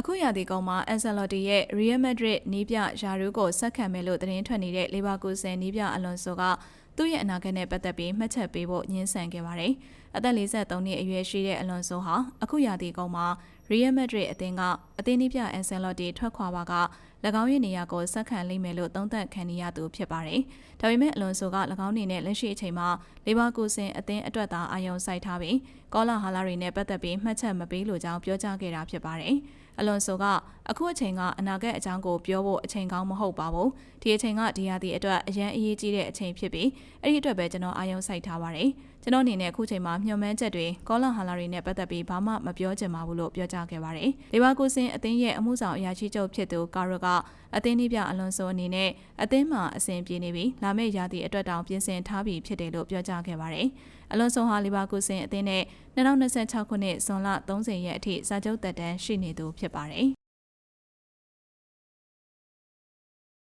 အခုရာသီကုန်းမှာအန်ဆယ်လော်တီရဲ့ Real Madrid နီးပြယာရူးကိုဆက်ခံမယ်လို့သတင်းထွက်နေတဲ့လီဗာပူးဆယ်နီးပြအလွန်ဆိုကသူ့ရဲ့အနာဂတ်နဲ့ပတ်သက်ပြီးမှတ်ချက်ပေးဖို့ညှင်းဆန်ခဲ့ပါတယ်။အသက်43နှစ်အရွယ်ရှိတဲ့အလွန်ဆိုဟာအခုရာသီကုန်းမှာ Real Madrid အသင်းကအသင်းနီးပြအန်ဆယ်လော်တီထွက်ခွာပါက၎င်းရဲ့နေရာကိုဆက်ခံလိမ့်မယ်လို့သုံးသပ်ခံနေရသူဖြစ်ပါတယ်။ဒါပေမဲ့အလွန်ဆိုက၎င်းအနေနဲ့လက်ရှိအချိန်မှာလီဗာပူးဆင်အသင်းအတွက်သာအာရုံစိုက်ထားပြီးကောလာဟာလာတွေနဲ့ပတ်သက်ပြီးမှတ်ချက်မပေးလိုကြောင်းပြောကြားခဲ့တာဖြစ်ပါတယ်။အလွန်ဆိုကအခုအချိန်ကအနာဂတ်အကြောင်းကိုပြောဖို့အချိန်ကောင်းမဟုတ်ပါဘူးဒီအချိန်ကဒီဟာဒီအတွက်အရန်အရေးကြီးတဲ့အချိန်ဖြစ်ပြီးအဲ့ဒီအတွက်ပဲကျွန်တော်အာရုံစိုက်ထားပါတယ်ကျွန်တော်အနေနဲ့အခုချိန်မှာမျှော်မှန်းချက်တွေကောလာဟာလာတွေနဲ့ပတ်သက်ပြီးဘာမှမပြောချင်ပါဘူးလို့ပြောကြားခဲ့ပါတယ်လေဘာကိုစင်အသင်းရဲ့အမှုဆောင်အရာရှိချုပ်ဖြစ်သူကာရိုကအသင်းဒီပြအလွန်ဆိုအနေနဲ့အသင်းမှာအဆင်ပြေနေပြီးလာမယ့်ရာသီအတွက်တောင်ပြင်ဆင်ထားပြီးဖြစ်တယ်လို့ပြောကြားခဲ့ပါတယ်အလွန်ဆိုဟာလီဗာကူဆင်အသင်းနဲ့2026ခုနှစ်ဇွန်လ30ရက်အထိစာချုပ်သက်တမ်းရှိနေသူဖြစ်ပါတယ်